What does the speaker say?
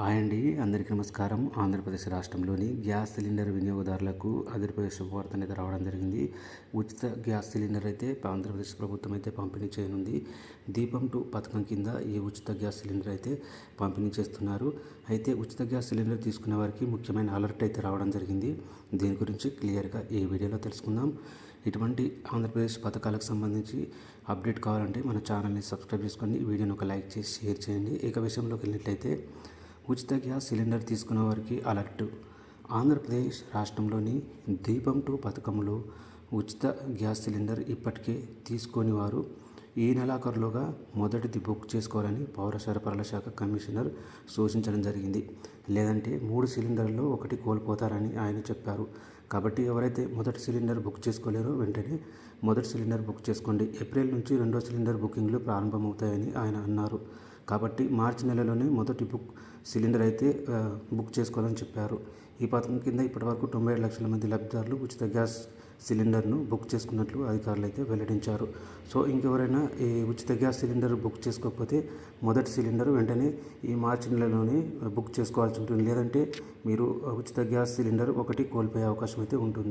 Hi అండి అందరికీ నమస్కారం. ఆంధ్రప్రదేశ్ రాష్ట్రంలోని గ్యాస్ సిలిండర్ వినియోగదారులకు అదిరిపోయే శుభవార్త అనేది రావడం జరిగింది. ఉచిత గ్యాస్ సిలిండర్ అయితే ఆంధ్రప్రదేశ్ ప్రభుత్వం అయితే పంపిణీ చేయనుంది. దీపం టూ పథకం కింద ఈ ఉచిత గ్యాస్ సిలిండర్ అయితే పంపిణీ చేస్తున్నారు. అయితే ఉచిత గ్యాస్ సిలిండర్ తీసుకునే వారికి ముఖ్యమైన అలర్ట్ అయితే రావడం జరిగింది. దీని గురించి క్లియర్గా ఈ వీడియోలో తెలుసుకుందాం. ఇటువంటి ఆంధ్రప్రదేశ్ పథకాలకు సంబంధించి అప్డేట్ కావాలంటే మన ఛానల్ని సబ్స్క్రైబ్ చేసుకోండి వీడియోని ఒక లైక్ చేసి షేర్ చేయండి. ఇక విషయంలోకి వెళ్ళినట్లయితే ఉచిత గ్యాస్ సిలిండర్ తీసుకున్న వారికి అలర్ట్. ఆంధ్రప్రదేశ్ రాష్ట్రంలోని దీపం టూ పథకంలో ఉచిత గ్యాస్ సిలిండర్ ఇప్పటికే తీసుకొని వారు ఈ నెలాఖరులోగా మొదటిది బుక్ చేసుకోవాలని పౌర సరఫరాల శాఖ కమిషనర్ సూచించడం జరిగింది. లేదంటే మూడు సిలిండర్లో ఒకటి కోల్పోతారని ఆయన చెప్పారు. కాబట్టి ఎవరైతే మొదటి సిలిండర్ బుక్ చేసుకోలేరో వెంటనే మొదటి సిలిండర్ బుక్ చేసుకోండి. ఏప్రిల్ నుంచి రెండో సిలిండర్ బుకింగ్లు ప్రారంభమవుతాయని ఆయన అన్నారు. కాబట్టి మార్చి నెలలోనే మొదటి బుక్ సిలిండర్ అయితే బుక్ చేసుకోవాలని చెప్పారు. ఈ పథకం కింద ఇప్పటివరకు తొంభై ఏడు లక్షల మంది లబ్ధిదారులు ఉచిత గ్యాస్ సిలిండర్ను బుక్ చేసుకున్నట్లు అధికారులు అయితే వెల్లడించారు. సో ఇంకెవరైనా ఈ ఉచిత గ్యాస్ సిలిండర్ బుక్ చేసుకోకపోతే మొదటి సిలిండర్ వెంటనే ఈ మార్చి నెలలోనే బుక్ చేసుకోవాల్సి ఉంటుంది. లేదంటే మీరు ఉచిత గ్యాస్ సిలిండర్ ఒకటి కోల్పోయే అవకాశం అయితే ఉంటుంది.